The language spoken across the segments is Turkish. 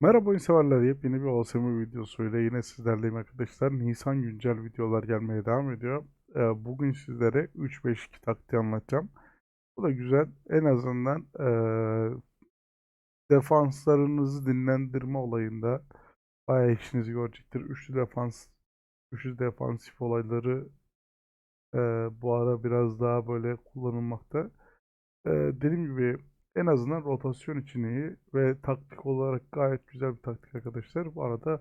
Merhaba oyun yepyeni bir OSM videosuyla yine sizlerleyim arkadaşlar. Nisan güncel videolar gelmeye devam ediyor. Ee, bugün sizlere 3-5-2 taktiği anlatacağım. Bu da güzel. En azından ee, defanslarınızı dinlendirme olayında bayağı işinizi görecektir. Üçlü defans, üçlü defansif olayları ee, bu ara biraz daha böyle kullanılmakta. Dediğim gibi en azından rotasyon için iyi ve taktik olarak gayet güzel bir taktik arkadaşlar. Bu arada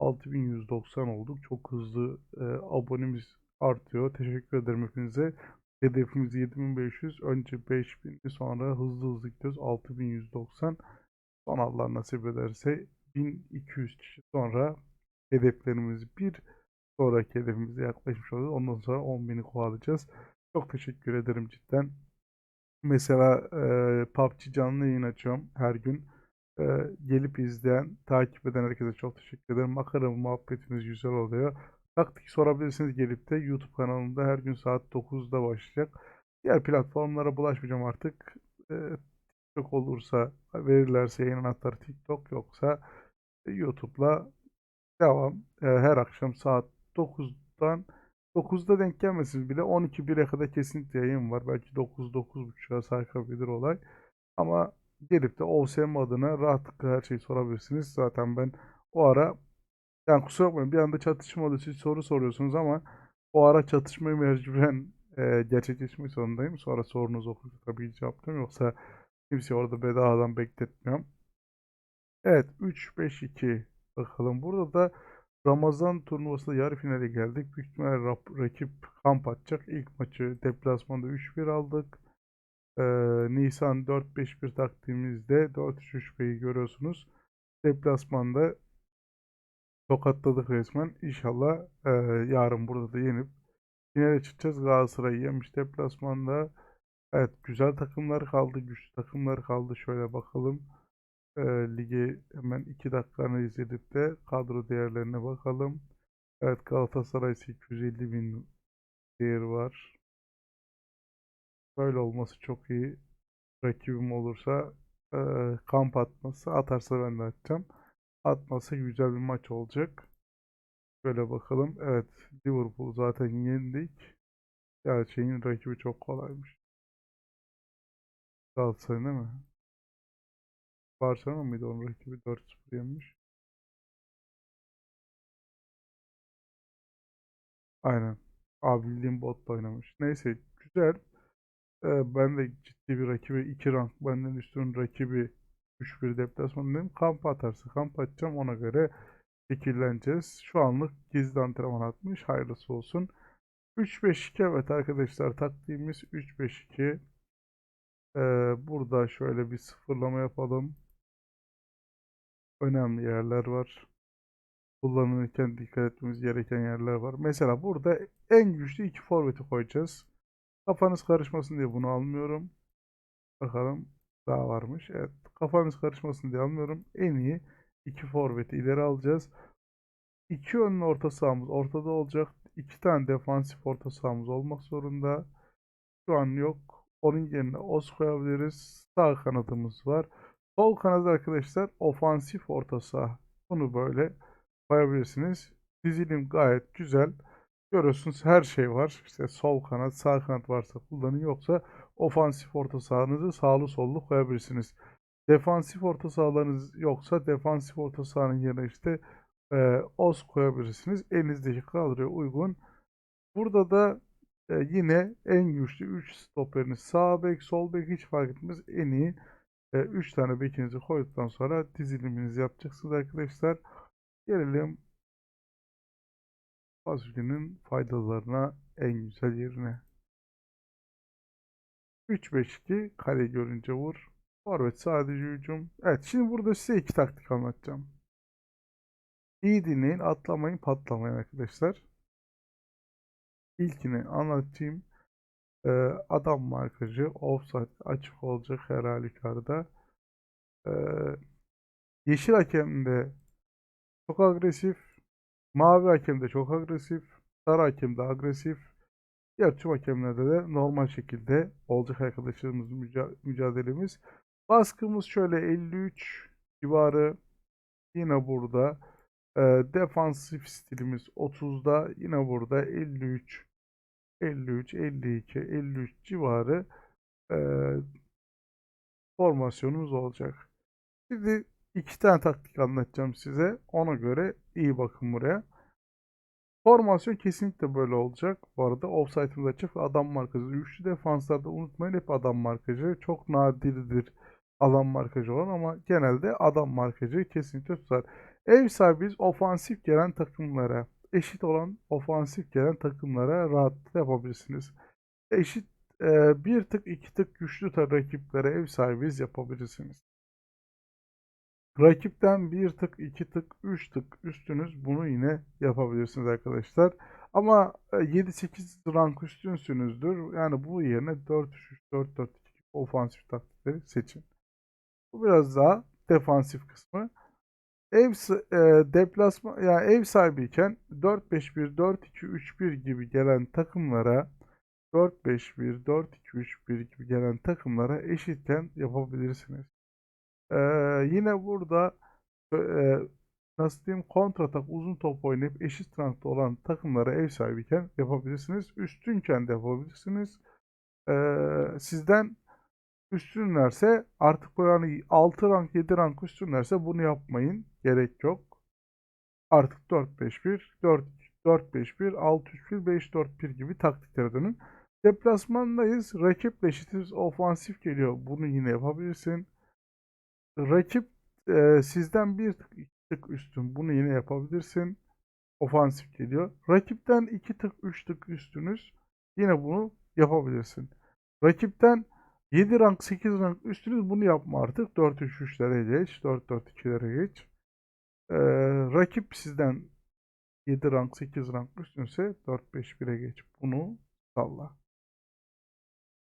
6190 olduk. Çok hızlı e, abonemiz artıyor. Teşekkür ederim hepinize. Hedefimiz 7500. Önce 5000 sonra hızlı hızlı gidiyoruz. 6190. Son Allah nasip ederse 1200 kişi sonra hedeflerimiz bir sonraki hedefimize yaklaşmış olacağız. Ondan sonra 10.000'i kovalayacağız. Çok teşekkür ederim cidden. Mesela e, PUBG canlı yayın açıyorum her gün. E, gelip izleyen, takip eden herkese çok teşekkür ederim. Makara muhabbetimiz güzel oluyor. Taktik sorabilirsiniz gelip de YouTube kanalımda her gün saat 9'da başlayacak. Diğer platformlara bulaşmayacağım artık. E, TikTok olursa verirlerse yayın anahtarı TikTok yoksa e, YouTube'la devam. E, her akşam saat 9'dan 9'da denk gelmesiniz bile 12-1'e kadar kesinlikle yayın var. Belki 9-9.30'a sarkabilir olay. Ama gelip de OSM adına rahatlıkla her şeyi sorabilirsiniz. Zaten ben o ara yani kusura bakmayın bir anda çatışma olduğu için soru soruyorsunuz ama o ara çatışmayı mecburen e, gerçekleşmek zorundayım. Sonra sorunuzu okuyup tabii cevaplıyorum. Yoksa kimse orada bedavadan bekletmiyorum. Evet 3-5-2 bakalım. Burada da Ramazan turnuvasında yarı finale geldik. Büyük ihtimalle rap- rakip kamp atacak. İlk maçı deplasmanda 3-1 aldık. Ee, Nisan 4-5-1 taktiğimizde 4-3-3-1'i görüyorsunuz. Deplasmanda tokatladık resmen. İnşallah e, yarın burada da yenip finale çıkacağız. Galatasaray'ı yemiş deplasmanda. Evet güzel takımlar kaldı. Güçlü takımlar kaldı. Şöyle bakalım. E, ligi hemen 2 dakika analiz edip de kadro değerlerine bakalım. Evet Galatasaray 850 bin değeri var. Böyle olması çok iyi. Rakibim olursa e, kamp atması atarsa ben de atacağım. Atmasa güzel bir maç olacak. Böyle bakalım. Evet Liverpool zaten yendik. Gerçeğin rakibi çok kolaymış. Galatasaray değil mi? Barcelona mıydı onun rakibi 4-0 yenmiş. Aynen. Abi bildiğim botla oynamış. Neyse güzel. Ee, ben de ciddi bir rakibi 2 rank benden üstün rakibi 3-1 deplasman dedim. Kamp atarsa kamp atacağım ona göre şekilleneceğiz. Şu anlık gizli antrenman atmış. Hayırlısı olsun. 3-5-2 evet arkadaşlar taktiğimiz 3-5-2. Ee, burada şöyle bir sıfırlama yapalım. Önemli yerler var kullanılırken dikkat etmemiz gereken yerler var. Mesela burada en güçlü iki forveti koyacağız. Kafanız karışmasın diye bunu almıyorum. Bakalım daha varmış. Evet kafanız karışmasın diye almıyorum. En iyi iki forveti ileri alacağız. İki önlü orta sahamız ortada olacak. İki tane defansif orta sahamız olmak zorunda. Şu an yok. Onun yerine Oz koyabiliriz. Sağ kanadımız var. Sol kanat arkadaşlar ofansif orta saha. Bunu böyle koyabilirsiniz. Dizilim gayet güzel. Görüyorsunuz her şey var. İşte sol kanat, sağ kanat varsa kullanın yoksa ofansif orta sahanızı sağlı sollu koyabilirsiniz. Defansif orta sahalarınız yoksa defansif orta sahanın yerine işte e, os koyabilirsiniz. Elinizdeki kadroya uygun. Burada da e, yine en güçlü 3 stoperiniz sağ bek, sol bek hiç fark etmez. En iyi 3 tane bekinizi koyduktan sonra diziliminizi yapacaksınız arkadaşlar. Gelelim fasulyenin faydalarına en güzel yerine. 3-5-2 kare görünce vur. Forvet sadece hücum. Evet şimdi burada size iki taktik anlatacağım. İyi dinleyin atlamayın patlamayın arkadaşlar. İlkini anlatayım. Ee, adam markajı offside açık olacak her halükarda. Ee, yeşil hakemde çok agresif. Mavi hakem de çok agresif. Sarı hakem de agresif. Diğer tüm hakemlerde de normal şekilde olacak arkadaşlarımız müca mücadelemiz. Baskımız şöyle 53 civarı. Yine burada e, defansif stilimiz 30'da. Yine burada 53, 53, 52, 53 civarı e, formasyonumuz olacak. Şimdi iki tane taktik anlatacağım size. Ona göre iyi bakın buraya. Formasyon kesinlikle böyle olacak. Bu arada offside'ımız açık adam markajı. Üçlü defanslarda unutmayın hep adam markajı. Çok nadirdir alan markajı olan ama genelde adam markajı kesinlikle tutar. Ev sahibiyiz ofansif gelen takımlara, eşit olan ofansif gelen takımlara rahatlıkla yapabilirsiniz. Eşit e, bir tık iki tık güçlü rakiplere ev sahibiyiz yapabilirsiniz. Rakipten bir tık, iki tık, üç tık üstünüz bunu yine yapabilirsiniz arkadaşlar. Ama e, 7-8 rank üstünsünüzdür. Yani bu yerine 4-3-3, 4-4-2 ofansif taktikleri seçin. Bu biraz daha defansif kısmı. Ev e, deplasman yani ev sahibiyken 4-5-1, 4-2-3-1 gibi gelen takımlara 4-5-1, 4-2-3-1 gibi gelen takımlara eşitken yapabilirsiniz. Ee, yine burada e, nasıl diyeyim kontratak uzun top oynayıp eşit rankta olan takımlara ev sahibiyken yapabilirsiniz. Üstünken de yapabilirsiniz. Ee, sizden üstünlerse artık hani 6 rank 7 rank üstünlerse bunu yapmayın. Gerek yok. Artık 4-5-1, 4 4-5-1, 6-3-1, 5-4-1 gibi taktiklere dönün. Deplasmandayız. Rakiple eşitiz. Ofansif geliyor. Bunu yine yapabilirsin. Rakip e, sizden bir tık iki tık üstün. Bunu yine yapabilirsin. Ofansif geliyor. Rakipten iki tık üç tık üstünüz. Yine bunu yapabilirsin. Rakipten 7 rank 8 rank üstünüz bunu yapma artık. 4-3-3'lere geç. 4-4-2'lere geç. Ee, rakip sizden 7 rank 8 rank üstünse 4-5-1'e geç. Bunu salla.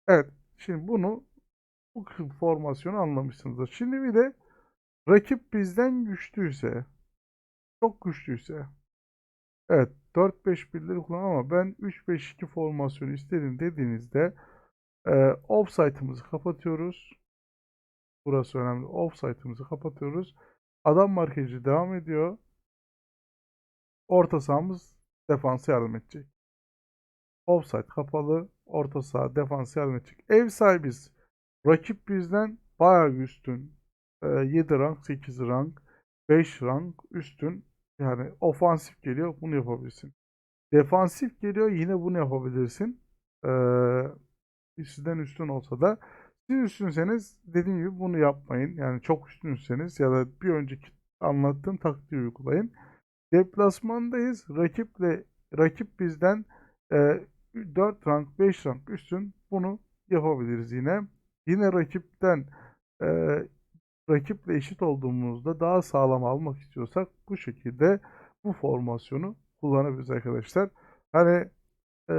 Evet. Şimdi bunu bu formasyonu anlamışsınızdır. Şimdi bir de rakip bizden güçlüyse, çok güçlüyse, evet 4-5-1'leri kullan ama ben 3-5-2 formasyonu istedim dediğinizde e, offside'ımızı kapatıyoruz. Burası önemli. Offside'ımızı kapatıyoruz. Adam markajı devam ediyor. Orta sahamız defansa yardım edecek. Offside kapalı. Orta saha defansa yardım edecek. Ev sahibiz. Rakip bizden bayağı üstün. Ee, 7 rank, 8 rank, 5 rank üstün. Yani ofansif geliyor bunu yapabilirsin. Defansif geliyor yine bunu yapabilirsin. Ee, sizden üstün olsa da siz üstünseniz dediğim gibi bunu yapmayın. Yani çok üstünseniz ya da bir önceki anlattığım taktiği uygulayın. Deplasmandayız. Rakiple rakip bizden e, 4 rank 5 rank üstün bunu yapabiliriz yine. Yine rakipten e, rakiple eşit olduğumuzda daha sağlam almak istiyorsak bu şekilde bu formasyonu kullanabiliriz arkadaşlar. Hani e,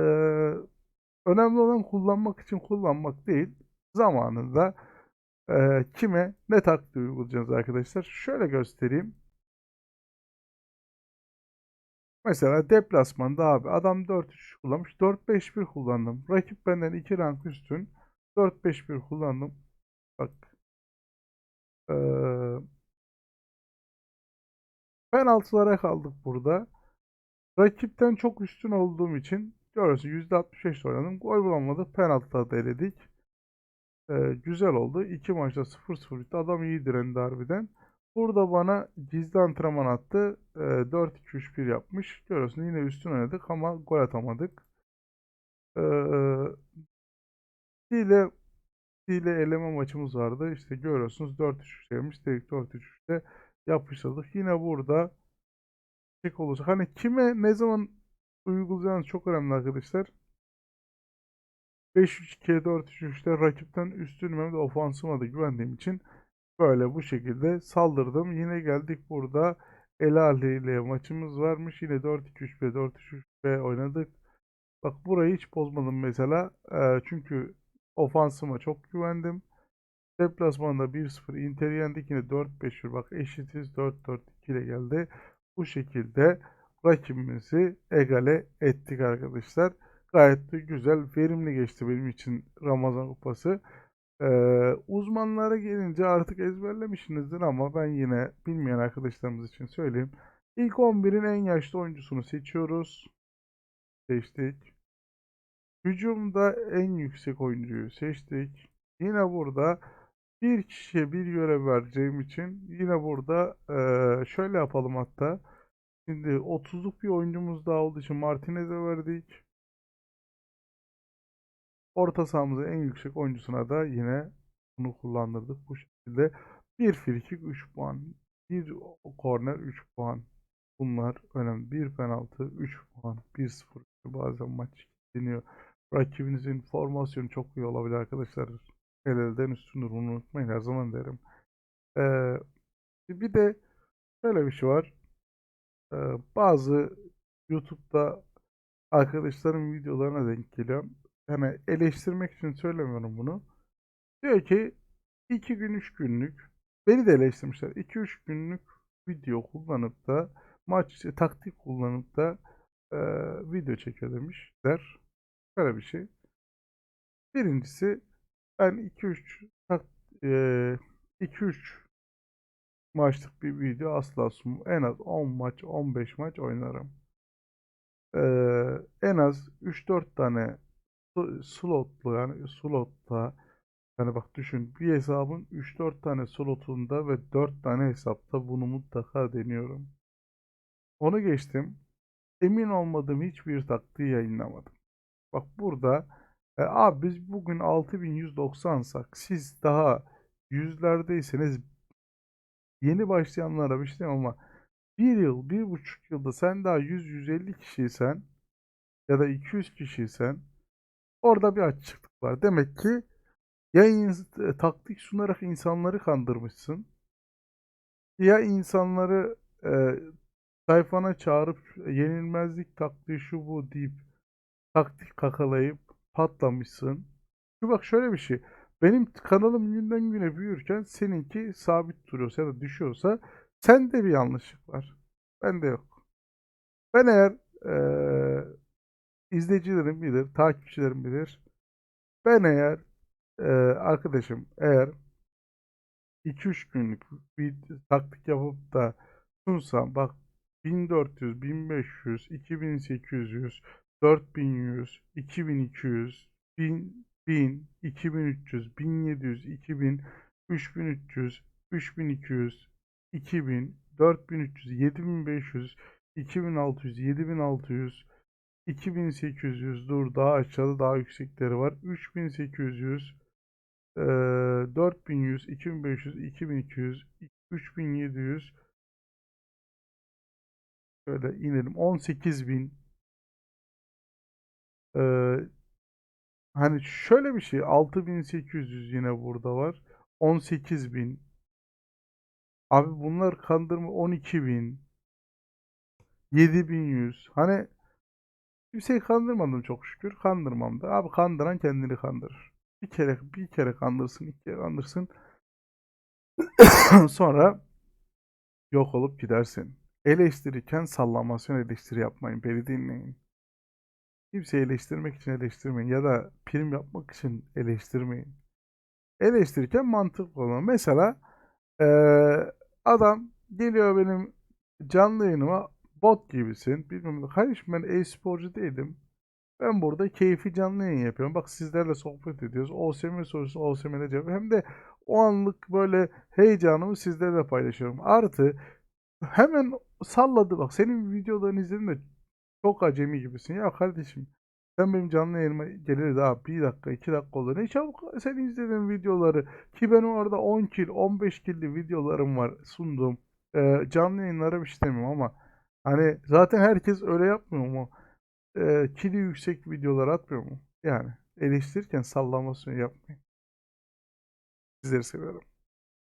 önemli olan kullanmak için kullanmak değil. Zamanında e, kime ne taktiği uygulayacağız arkadaşlar. Şöyle göstereyim. Mesela deplasmanda abi adam 4-3 kullanmış. 4-5-1 kullandım. Rakip benden 2 rank üstün. 4-5-1 kullandım. Bak. Ee, penaltılara kaldık burada. Rakipten çok üstün olduğum için görüyorsun %65 oynadım. Gol bulamadık. Penaltıda da eledik. Ee, güzel oldu. İki maçta 0-0 bitti. Adam iyi direndi harbiden. Burada bana gizli antrenman attı. E, 4-2-3-1 yapmış. Görüyorsun yine üstün oynadık ama gol atamadık. E, ile ile eleme maçımız vardı. İşte görüyorsunuz 4-3-3 demiş. Dedik 4-3-3'te yapıştırdık. Yine burada tek olacak. Hani kime ne zaman uygulayacağınız çok önemli arkadaşlar. 5-3-2'ye 4-3-3'te rakipten üstünüme de ofansıma da güvendiğim için Böyle bu şekilde saldırdım. Yine geldik burada El Ahly ile maçımız varmış. Yine 4-2-3-1, 4-3-3-1 oynadık. Bak burayı hiç bozmadım mesela. Ee, çünkü ofansıma çok güvendim. Deplasmanda 1-0 Inter'i yendik. Yine 4-5-1 bak eşitiz. 4-4-2 ile geldi. Bu şekilde rakibimizi egale ettik arkadaşlar. Gayet de güzel, verimli geçti benim için Ramazan Kupası. Ee, uzmanlara gelince artık ezberlemişsinizdir ama ben yine bilmeyen arkadaşlarımız için söyleyeyim. İlk 11'in en yaşlı oyuncusunu seçiyoruz. Seçtik. Hücumda en yüksek oyuncuyu seçtik. Yine burada bir kişiye bir görev vereceğim için yine burada eee, şöyle yapalım hatta. Şimdi 30'luk bir oyuncumuz daha olduğu için Martinez'e verdik. Orta sahamızın en yüksek oyuncusuna da yine bunu kullandırdık. Bu şekilde bir frikik 3 puan. Bir korner 3 puan. Bunlar önemli. Bir penaltı 3 puan. 1-0. Bazen maç deniyor. Rakibinizin formasyonu çok iyi olabilir arkadaşlar. El elden üstündür. Unutmayın. Her zaman derim. Ee, bir de şöyle bir şey var. Bazı YouTube'da arkadaşlarım videolarına denk geliyorum. Yani eleştirmek için söylemiyorum bunu. Diyor ki 2 gün 3 günlük beni de eleştirmişler. 2-3 günlük video kullanıp da maç taktik kullanıp da e, video çekiyor demişler. Böyle bir şey. Birincisi ben 2-3 tak- e, 2-3 maçlık bir video asla sunmam. En az 10 maç, 15 maç oynarım. Ee, en az 3-4 tane slotlu yani slotta yani bak düşün bir hesabın 3-4 tane slotunda ve 4 tane hesapta bunu mutlaka deniyorum. Onu geçtim. Emin olmadığım hiçbir taktiği yayınlamadım. Bak burada e, abi biz bugün 6190'sak siz daha yüzlerdeyseniz yeni başlayanlara bir şey ama bir yıl, bir buçuk yılda sen daha 100-150 kişiysen ya da 200 kişiysen orada bir açıklık var. Demek ki ya ins- e, taktik sunarak insanları kandırmışsın ya insanları e, sayfana çağırıp yenilmezlik taktiği şu bu deyip taktik kakalayıp patlamışsın. Şu bak şöyle bir şey. Benim kanalım günden güne büyürken seninki sabit duruyorsa ya da düşüyorsa sende bir yanlışlık var. Bende yok. Ben eğer eee izleyicilerim bilir, takipçilerim bilir. Ben eğer eee, arkadaşım eğer 2-3 günlük bir taktik yapıp da sunsam bak 1400, 1500, 2800, 4100, 2200, 1000, 1000, 2300, 1700, 2000, 3300, 3200, 2000, 4300, 7500, 2600, 7600, 2800 dur daha aşağıda daha yüksekleri var. 3800, eee 4100, 2500, 2200, 3700 şöyle inelim. 18000 eee hani şöyle bir şey 6800 yine burada var. 18000 abi bunlar kandırma 12000 7100 hani kimseyi kandırmadım çok şükür kandırmam da. Abi kandıran kendini kandırır. Bir kere bir kere kandırsın iki kere kandırsın. Sonra yok olup gidersin. Eleştirirken sallamasyon eleştiri yapmayın beni dinleyin kimseyi eleştirmek için eleştirmeyin ya da prim yapmak için eleştirmeyin eleştirirken mantıklı olun mesela eee, adam geliyor benim canlı yayınıma bot gibisin bilmem kardeşim ben e-sporcu değilim ben burada keyfi canlı yayın yapıyorum. Bak sizlerle sohbet ediyoruz. OSM sorusu OSM'de cevap. Hem de o anlık böyle heyecanımı sizlerle paylaşıyorum. Artı hemen salladı bak. Senin videolarını izledim de çok acemi gibisin. Ya kardeşim sen benim canlı yayınıma geliriz abi. Bir dakika iki dakika olur. Ne çabuk sen izlediğin videoları ki benim orada 10 kill 15 killi videolarım var sunduğum. Ee, canlı yayınlara bir şey demiyorum ama hani zaten herkes öyle yapmıyor mu? e, kili yüksek videolar atmıyor mu? Yani eleştirirken sallamasyon yapmayın. Sizleri seviyorum.